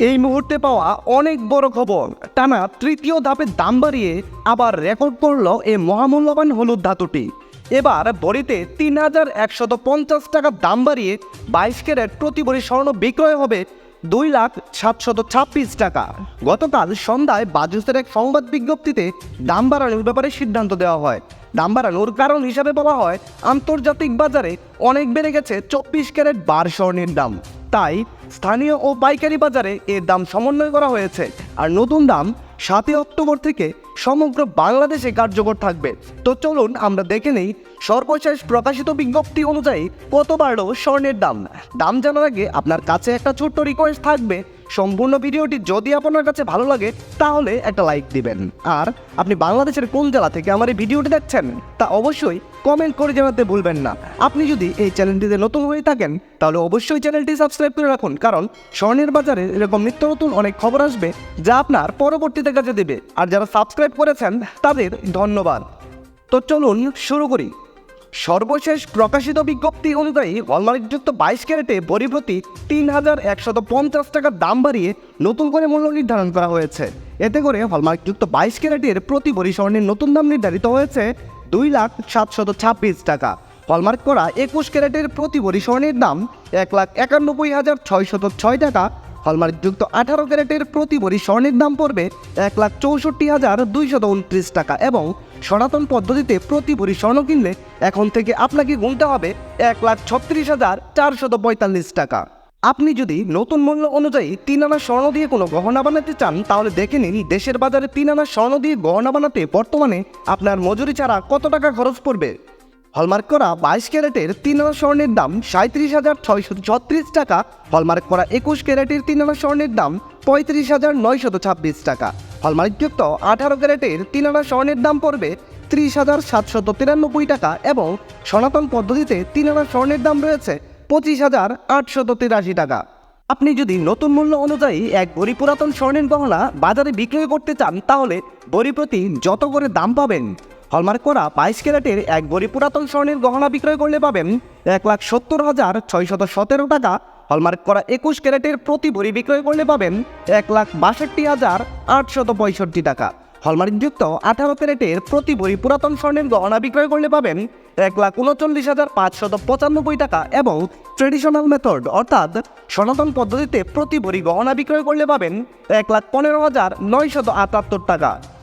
এই মুহূর্তে পাওয়া অনেক বড় খবর। টানা তৃতীয় ধাপের দাম বাড়িয়ে আবার রেকর্ড করল এই মহামূল্যবান হলুদ ধাতুটি। এবার বড়িতে তিন হাজার একশত পঞ্চাশ টাকা দাম বাড়িয়ে বাইশ ক্যারেট প্রতি বড়ি স্বর্ণ বিক্রয় হবে দুই লাখ সাতশত ছাব্বিশ টাকা। গতকাল সন্ধ্যায় বাজুসের এক সংবাদ বিজ্ঞপ্তিতে দাম বাড়ানোর ব্যাপারে সিদ্ধান্ত দেওয়া হয়। দাম বাড়ানোর কারণ হিসাবে বলা হয়, আন্তর্জাতিক বাজারে অনেক বেড়ে গেছে চব্বিশ ক্যারেট বার স্বর্ণের দাম। তাই স্থানীয় ও পাইকারি বাজারে এর দাম সমন্বয় করা হয়েছে আর নতুন দাম সাতই অক্টোবর থেকে সমগ্র বাংলাদেশে কার্যকর থাকবে। তো চলুন আমরা দেখে নেই সর্বশেষ প্রকাশিত বিজ্ঞপ্তি অনুযায়ী কত বাড়লো স্বর্ণের দাম। দাম জানার আগে আপনার কাছে একটা ছোট্ট রিকোয়েস্ট থাকবে। সম্পূর্ণ ভিডিওটি যদি আপনার কাছে ভালো লাগে, তাহলে একটা লাইক দিবেন। আর আপনি বাংলাদেশের কোন জেলা থেকে আমার এই ভিডিওটি দেখছেন, তা অবশ্যই কমেন্ট করে জানাতে ভুলবেন না। আপনি যদি এই চ্যানেলটিতে নতুন হয়ে থাকেন, তাহলে অবশ্যই চ্যানেলটি সাবস্ক্রাইব করে রাখুন, কারণ স্বর্ণের বাজারে এরকম নিত্য নতুন অনেক খবর আসবে, যা আপনার পরবর্তীতে কাজে দেবে। আর যারা সাবস্ক্রাইব করেছেন, তাদের ধন্যবাদ। তো চলুন শুরু করি। সর্বশেষ প্রকাশিত বিজ্ঞপ্তি অনুযায়ী হলমার্কযুক্ত বাইশ ক্যারেটে বড়ি প্রতি তিন হাজার একশত পঞ্চাশ টাকার দাম বাড়িয়ে নতুন করে মূল্য নির্ধারণ করা হয়েছে। এতে করে হলমার্কযুক্ত বাইশ ক্যারেটের প্রতি বড়ি স্বর্ণের নতুন দাম নির্ধারিত হয়েছে দুই লাখ সাতশত ছাব্বিশ টাকা। হলমার্ক করা একুশ ক্যারেটের প্রতি বড়ি স্বর্ণের দাম এক লাখ একানব্বই হাজার ছয়শত ছয় টাকা হলমার্কযুক্ত আঠারো ক্যারেটের প্রতি ভরি স্বর্ণের দাম পড়বে এক লাখ চৌষট্টি হাজার দুইশত উনত্রিশ টাকা এবং সনাতন পদ্ধতিতে প্রতি ভরি স্বর্ণ কিনলে এখন থেকে আপনাকে গুনতে হবে এক লাখ ছত্রিশ হাজার চারশত পঁয়তাল্লিশ টাকা। আপনি যদি নতুন মূল্য অনুযায়ী তিন আনা স্বর্ণ দিয়ে কোনো গহনা বানাতে চান, তাহলে দেখে নিন দেশের বাজারে তিন আনা স্বর্ণ দিয়ে গহনা বানাতে বর্তমানে আপনার মজুরি ছাড়া কত টাকা খরচ পড়বে। হলমার্ক করা বাইশ ক্যারেটের তিন আনা স্বর্ণের দাম সাঁত্রিশ হাজার ছয়শত ছত্রিশ টাকা। হলমার্ক করা একুশ ক্যারেটের তিন আনা স্বর্ণের দাম পঁয়ত্রিশ হাজার নয়শত ছাব্বিশ টাকা। হলমার্কযুক্ত আঠারো ক্যারেটের তিন আনা স্বর্ণের দাম পড়বে ত্রিশ হাজার সাতশত তিরানব্বই টাকা এবং সনাতন পদ্ধতিতে তিন আনা স্বর্ণের দাম রয়েছে পঁচিশ হাজার আটশত তিরাশি টাকা। আপনি যদি নতুন মূল্য অনুযায়ী এক ভরি পুরাতন স্বর্ণের গহনা বাজারে বিক্রয় করতে চান, তাহলে ভরি প্রতি যত করে দাম পাবেন হলমার্ক করা বাইশ ক্যারেটের এক ভরি পুরাতন স্বর্ণের গহনা বিক্রয় করলে পাবেন এক লাখ সত্তর হাজার ছয়শত সতেরো টাকা। হলমার্ক করা একুশ ক্যারেটের প্রতি ভরি বিক্রয় করলে পাবেন এক লাখ বাষট্টি হাজার আটশত পঁয়ষট্টি টাকা। হলমার্কযুক্ত আঠারো ক্যারেটের প্রতি ভরি পুরাতন স্বর্ণের গহনা বিক্রয় করলে পাবেন এক লাখ উনচল্লিশ হাজার পাঁচশত পঁচানব্বই টাকা এবং ট্রেডিশনাল মেথড অর্থাৎ সনাতন পদ্ধতিতে প্রতি ভরি গহনা বিক্রয় করলে পাবেন এক লাখ পনেরো হাজার নয়শত আটাত্তর টাকা।